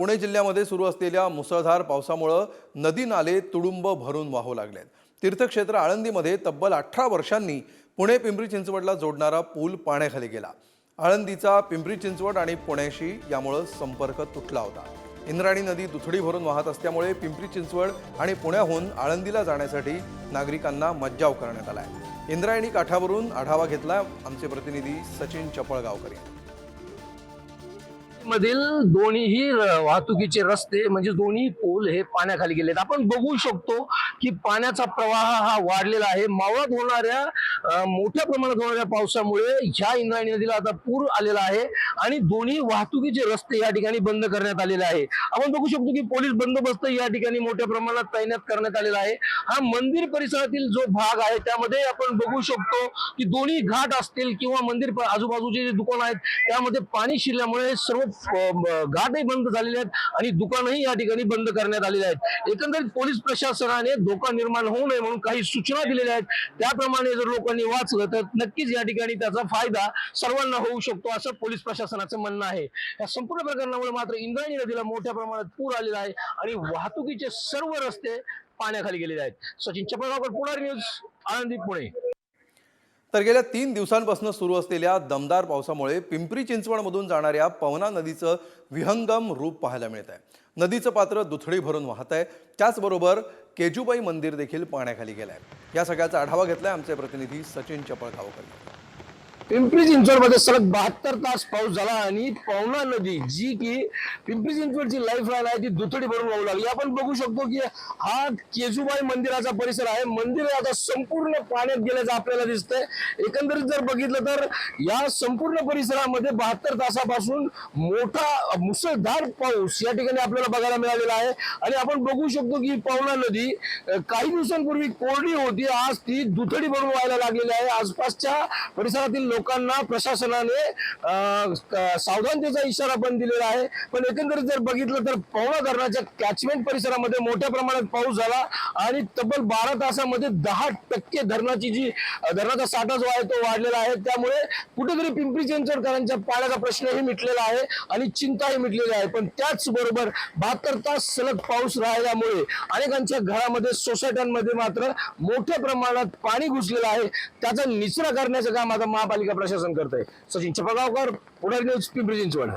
पुणे जिल्ह्यामध्ये सुरू असलेल्या मुसळधार पावसामुळं नदी नाले तुडुंब भरून वाहू लागलेत. तीर्थक्षेत्र आळंदीमध्ये तब्बल अठरा वर्षांनी पुणे पिंपरी चिंचवडला जोडणारा पूल पाण्याखाली गेला. आळंदीचा पिंपरी चिंचवड आणि पुण्याशी यामुळं संपर्क तुटला होता. इंद्रायणी नदी दुथडी भरून वाहत असल्यामुळे पिंपरी चिंचवड आणि पुण्याहून आळंदीला जाण्यासाठी नागरिकांना मज्जाव करण्यात आला आहे इंद्रायणी काठावरून आढावा घेतला आमचे प्रतिनिधी सचिन चपळगावकर. यांनी मधील दोन्हीही वाहतुकीचे रस्ते म्हणजे दोन्ही पूल हे पाण्याखाली गेलेत. आपण बघू शकतो की पाण्याचा प्रवाह हा वाढलेला आहे. मावळात होणाऱ्या मोठ्या प्रमाणात होणाऱ्या पावसामुळे ह्या इंद्रायणी नदीला आता पूर आलेला आहे आणि दोन्ही वाहतुकीचे रस्ते या ठिकाणी बंद करण्यात आलेले आहे. आपण बघू शकतो की पोलीस बंदोबस्त या ठिकाणी मोठ्या प्रमाणात तैनात करण्यात आलेला आहे. हा मंदिर परिसरातील जो भाग आहे त्यामध्ये आपण बघू शकतो की दोन्ही घाट असतील किंवा मंदिर प- आजूबाजूचे जे दुकान आहेत त्यामध्ये पाणी शिरल्यामुळे सर्व घाटही बंद झालेले आहेत आणि दुकानही या ठिकाणी बंद करण्यात आलेले आहेत. एकंदरीत पोलीस प्रशासनाने धोका निर्माण होऊ नये म्हणून काही सूचना दिलेल्या आहेत. त्याप्रमाणे जर लोक लोकांनी वाचलं तर नक्कीच या ठिकाणी त्याचा फायदा सर्वांना होऊ शकतो असं पोलीस प्रशासनाचं म्हणणं आहे. या संपूर्ण प्रकरणामुळे मात्र इंद्रायणी नदीला मोठ्या प्रमाणात पूर आलेला आहे आणि वाहतुकीचे सर्व रस्ते पाण्याखाली गेलेले आहेत. सचिन चपळगावकर पुढारी न्यूज आनंदी पुणे. तर गेल्या तीन दिवसांपासून सुरू असलेल्या दमदार पावसामुळे पिंपरी चिंचवडमधून जाणाऱ्या पवना नदीचं विहंगम रूप पाहायला मिळत आहे नदीचं पात्र दुथडी भरून वाहत आहे त्याचबरोबर केजूबाई मंदिर देखील पाण्याखाली गेलं आहे या सगळ्याचा आढावा घेतलाय आमचे प्रतिनिधी सचिन चपळगावकर. यांनी. पिंपरी चिंचवडमध्ये सलग बहात्तर तास पाऊस झाला आणि पवना नदी जी की पिंपरी चिंचवडची लाईफ लाईन आहे ती दुथडी भरून वाहू लागली. आपण बघू शकतो की हा केजूबाई मंदिराचा परिसर आहे. मंदिर आता संपूर्ण पाण्यात गेल्याचं आपल्याला दिसतंय. एकंदरीत जर बघितलं तर या संपूर्ण परिसरामध्ये बहात्तर तासापासून मोठा मुसळधार पाऊस या ठिकाणी आपल्याला बघायला मिळालेला आहे. आणि आपण बघू शकतो की पवना नदी काही दिवसांपूर्वी कोरडी होती. आज ती दुथडी भरून व्हायला लागलेली आहे. आसपासच्या परिसरातील लोकांना प्रशासनाने सावधानतेचा इशारा पण दिलेला आहे. पण एकंदरीत जर बघितलं तर पवना धरणाच्या कॅचमेंट परिसरामध्ये मोठ्या प्रमाणात पाऊस झाला आणि तब्बल बारा तासामध्ये दहा टक्के धरणाची जी धरणाचा साठा जो आहे तो वाढलेला आहे. त्यामुळे कुठेतरी पिंपरी चिंचवडकरांच्या पाण्याचा प्रश्नही मिटलेला आहे आणि चिंताही मिटलेली आहे. पण त्याचबरोबर बहात्तर तास सलग पाऊस राहिल्यामुळे अनेकांच्या घरामध्ये सोसायट्यांमध्ये मात्र मोठ्या प्रमाणात पाणी घुसलेलं आहे. त्याचा निचरा करण्याचं काम आता महापालिका पालिका प्रशासन करत आहे सचिन चपगावकर पुढारी न्यूज पिंपरी चिंचवड.